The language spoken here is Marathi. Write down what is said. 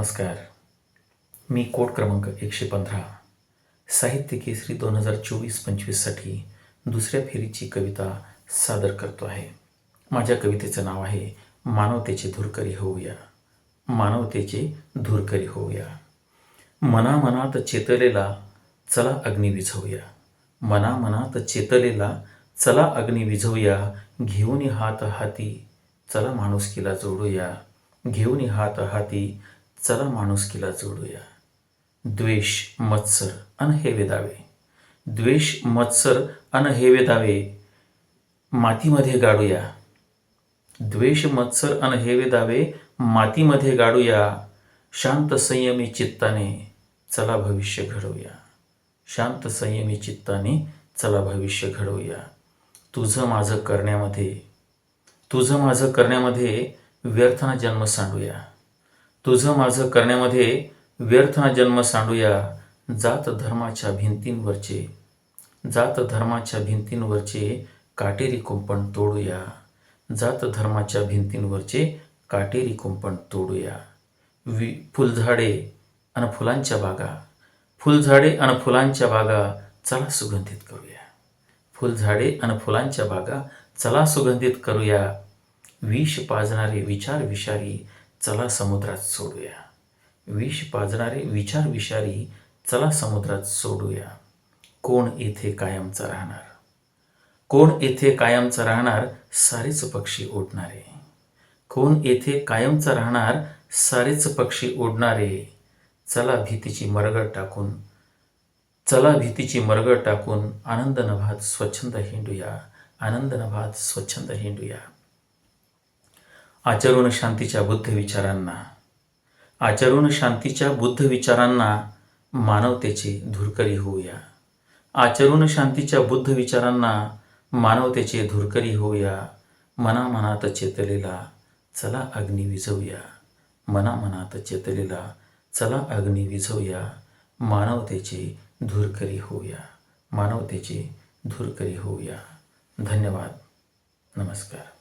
नमस्कार. मी कोट क्रमांक एकशे पंधरा. साहित्य केसरी दोन हजार चोवीस पंचवीससाठी दुसऱ्या फेरीची कविता सादर करतो आहे. माझ्या कवितेचं नाव आहे मानवतेचे धुरकरी होऊया. मानवतेचे धुरकरी होऊया. मनामनात चेतलेला चला अग्नी विझवूया. मनामनात चेतलेला चला अग्नी विझवूया. घेऊन हात हाती चला माणुसकीला जोडूया. घेऊन हात हाती चला माणुसकीला जोडूया. द्वेष मत्सर अन हेवे दावे. द्वेष मत्सर अन हेवे दावे. मातीमध्ये गाडूया. द्वेष मत्सर अन हेवे दावे मातीमध्ये गाडूया. शांत संयमी चित्ताने चला भविष्य घडवूया. शांत संयमी चित्ताने चला भविष्य घडवूया. तुझं माझं करण्यामध्ये तुझं माझं करण्यामध्ये व्यर्थना जन्म सांडूया. तुझं माझं करण्यामध्ये व्यर्थ जन्म सांडूया. जात धर्माच्या भिंतींवरचे जात धर्माच्या भिंतींवरचे काटेरी कुंपण तोडूया. जात धर्माच्या भिंतींवरचे काटेरी कुंपण तोडूया. वि फुलझाडे आणि फुलांच्या बागा. फुलझाडे आणि फुलांच्या बागा चला सुगंधित करूया. फुलझाडे आणि फुलांच्या बागा चला सुगंधित करूया. विष पाजणारे विचार विषारी चला समुद्रात सोडूया. विष पाजणारे विचार विषारी चला समुद्रात सोडूया. कोण येथे कायमचा राहणार? कोण येथे कायमचं राहणार? सारेच पक्षी ओढणारे. कोण येथे कायमचं राहणार? सारेच पक्षी ओढणारे. चला भीतीची मरगळ टाकून चला भीतीची मरगळ टाकून आनंद नभात स्वच्छंद हिंडूया. आनंद नभात स्वच्छंद हिंडूया. आचरण शांतीच्या बुद्ध विचारांना. आचरण शांतीच्या बुद्ध विचारांना मानवतेची धुरकरी होऊया. आचरण शांतीच्या बुद्ध विचारांना मानवतेचे धुरकरी होऊया. मनामनात चेतलेला चला अग्नी विझवूया. मनामनात चेतलेला चला अग्नी विझवूया. मानवतेचे धुरकरी होऊया. मानवतेचे धुरकरी होऊया. धन्यवाद. नमस्कार.